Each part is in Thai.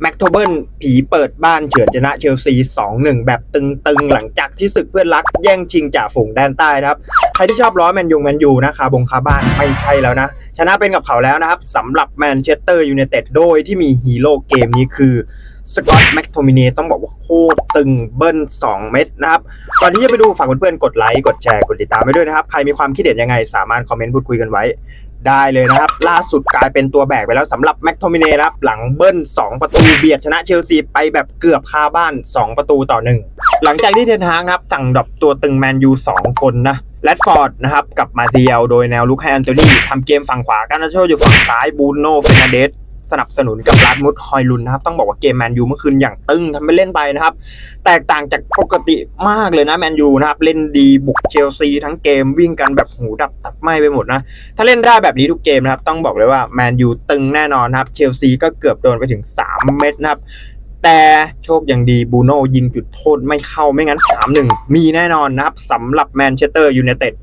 แม็กโทเบิลผีเปิดบ้านเฉือนชนะเชลซี 2-1 แบบตึงๆ หลังจากที่ศึกเพื่อนรักแย่งชิงจ่าฝูงแดนใต้นะครับ ใครที่ชอบล้อแมนยูแมนยูนะคาบงคาบ้านไม่ใช่แล้วนะ ชนะเป็นกับเขาแล้วนะครับสำหรับแมนเชสเตอร์ยูไนเต็ดโดยที่มีฮีโร่เกมนี้คือสกอตแม็กโทมินีต้องบอกว่าโคตรตึงเบิ้ล 2 เม็ดนะครับ ก่อนที่จะไปดูฝากเพื่อนๆกดไลค์ กดแชร์ กดติดตามไปด้วยนะครับ ใครมีความคิดเห็นยังไง สามารถคอมเมนต์พูดคุยกันไว้ ได้เลยนะครับ ล่าสุดกลายเป็นตัวแบกไปแล้วสำหรับแม็กโทมิเน่ครับ หลังเบิ้ล 2 ประตูเบียดชนะเชลซีไปแบบเกือบคาบ้าน 2 ประตูต่อ 1 หลังจากที่เทนฮางครับ สั่งดรอปตัวตึงแมนยู 2 คนนะแรดฟอร์ดนะครับกับมาเซียลโดยแนวลุกให้อันโตนีทำเกมฝั่งขวาการนาโชอยู่ฝั่งซ้ายบูโน่เฟรนันเดส สนับสนุนกับลาดมุดฮอยลุนนะครับ ต้องบอกว่าเกมแมนยูเมื่อคืนอย่างตึงทำไปเล่นไปนะครับ แตกต่างจากปกติมากเลยนะแมนยูนะครับ เล่นดีบุกเชลซีทั้งเกมวิ่งกันแบบหูดับตับไหมไปหมดนะ ถ้าเล่นได้แบบนี้ทุกเกมนะครับ ต้องบอกเลยว่าแมนยูตึงแน่นอนนะครับ เชลซีก็เกือบโดนไปถึง 3 เม็ดนะครับแต่โชคยังดีบูโน่ยิงจุดโทษไม่เข้าไม่งั้น 3-1 มีแน่นอนนะครับสำหรับแมนเชสเตอร์ยูไนเต็ด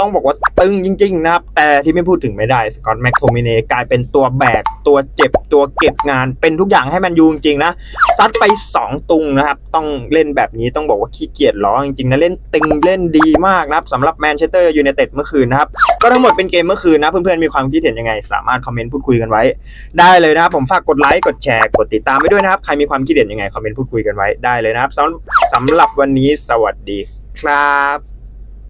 ต้องบอกว่าตึงจริง ๆ นะครับ แต่ที่ไม่พูดถึงไม่ได้สกอตแม็กโทมิเนกลายเป็นตัวแบก ตัวเจ็บตัวเก็บงานเป็นทุกอย่างให้แมนยูจริงๆนะซัดไป 2 ตุงนะครับ ต้องเล่นแบบนี้ต้องบอกว่าขี้เกียจล้อจริงๆนะเล่นตึงเล่นดีมากนะครับสำหรับแมนเชสเตอร์ยูไนเต็ดเมื่อคืนนะครับ ก็ทั้งหมดเป็นเกมเมื่อคืนนะเพื่อนๆมีความคิดเห็นยังไง สามารถคอมเมนต์พูดคุยกันไว้ ได้เลยนะครับผมฝากกดไลค์กดแชร์กดติดตามไปด้วยนะครับใครมีความคิดเห็นยังไงคอมเมนต์พูดคุยกันไว้ได้เลยนะครับสำหรับวันนี้สวัสดีครับ